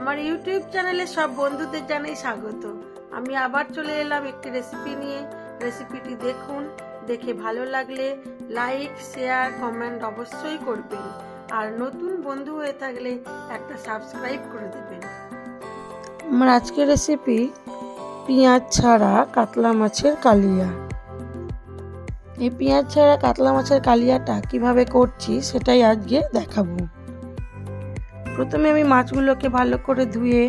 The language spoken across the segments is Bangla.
আমার ইউটিউব চ্যানেলে সব বন্ধুদের জানাই স্বাগত। আমি আবার চলে এলাম একটি রেসিপি নিয়ে। রেসিপিটি দেখুন, দেখে ভালো লাগলে লাইক শেয়ার কমেন্ট অবশ্যই করবেন। আর নতুন বন্ধু হয়ে থাকলে একটা সাবস্ক্রাইব করে দেবেন। আমার আজকের রেসিপি পেঁয়াজ ছাড়া কাতলা মাছের কালিয়া। এই পেঁয়াজ ছাড়া কাতলা মাছের কালিয়াটা কীভাবে করছি সেটাই আজকে দেখাবো। প্রথমে আমি মাছগুলোকে ভালো করে ধুয়ে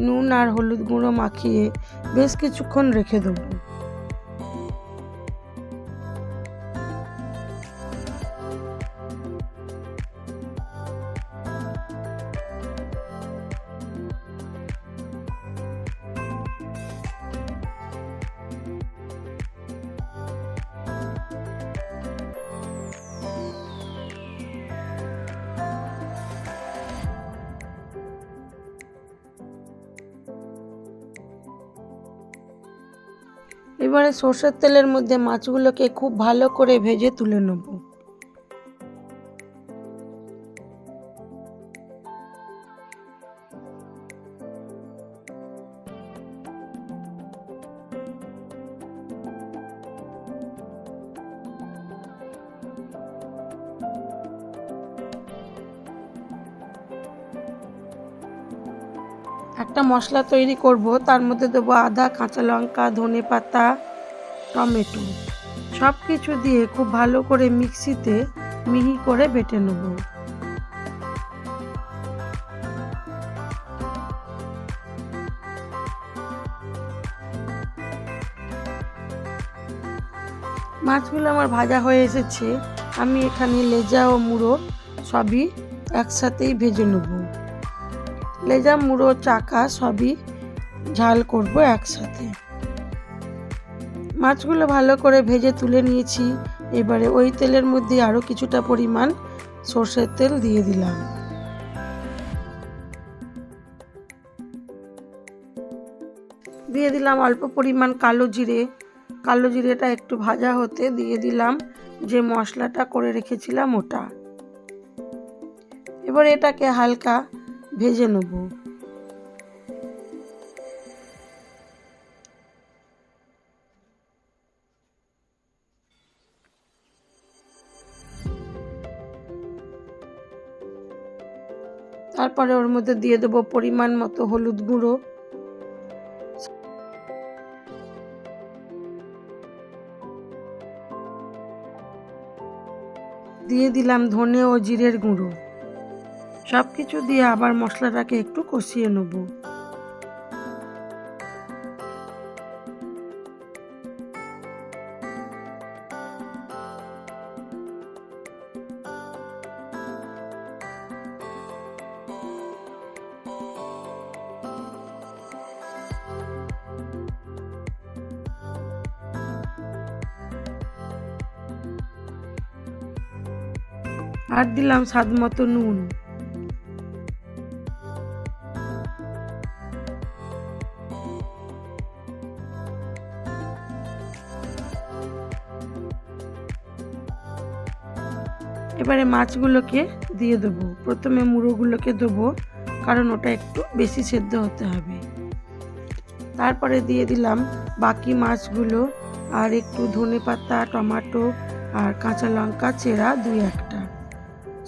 নুন আর হলুদ গুঁড়ো মাখিয়ে বেশ কিছুক্ষণ রেখে দেবো। এবারে সর্ষের তেলের মধ্যে মাছগুলোকে খুব ভালো করে ভেজে তুলে নেব। একটা মশলা তৈরি করব, তার মধ্যে দেবো আদা, কাঁচা লঙ্কা, ধনে পাতা, টমেটো। সব কিছু দিয়ে খুব ভালো করে মিক্সিতে মিহি করে বেটে নেব। মাছগুলো আমার ভাজা হয়ে এসেছে। আমি এখানে লেজা ও মুড়ো সবই একসাথেই ভেজে নেব। লেজা, মুড়ো, চাকা সবই ঝাল করব একসাথে। মাছগুলো ভালো করে ভেজে তুলে নিয়েছি। এবারে ওই তেলের মধ্যে আরও কিছুটা পরিমাণ সর্ষের তেল দিয়ে দিলাম। দিয়ে দিলাম অল্প পরিমাণ কালো জিরে। কালো জিরেটা একটু ভাজা হতে দিয়ে দিলাম যে মশলাটা করে রেখেছিলাম ওটা। এবার এটাকে হালকা ভেজে নেব। তারপরে ওর মধ্যে দিয়ে দেবো পরিমাণ মতো হলুদ গুঁড়ো। দিয়ে দিলাম ধনে ও জিরের গুঁড়ো। সব কিছু দিয়ে আবার মশলাটাকে একটু কষিয়ে নেব। আর দিলাম স্বাদ মতো নুন। এবারে মাছগুলোকে দিয়ে দেবো। প্রথমে মুড়োগুলোকে দেবো, কারণ ওটা একটু বেশি সেদ্ধ হতে হবে। তারপরে দিয়ে দিলাম বাকি মাছগুলো, আর একটু ধনে পাতা টমাটো আর কাঁচা লঙ্কা, চেরা দুই একটা।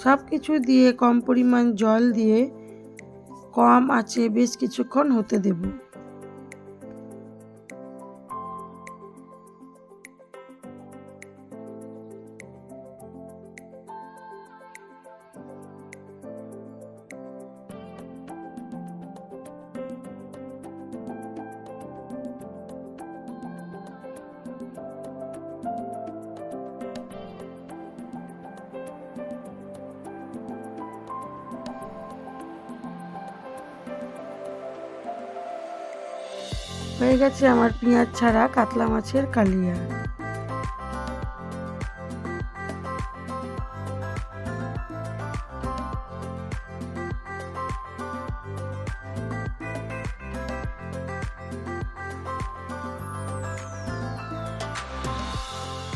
সব কিছু দিয়ে কম পরিমাণ জল দিয়ে কম আছে বেশ কিছুক্ষণ হতে দেবো। হয়ে গেছে আমার পেঁয়াজ ছাড়া কাতলা মাছের কালিয়া।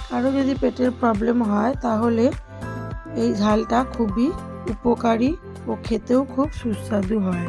কারও যদি পেটের প্রবলেম হয়, তাহলে এই ঝালটা খুবই উপকারী ও খেতেও খুব সুস্বাদু হয়।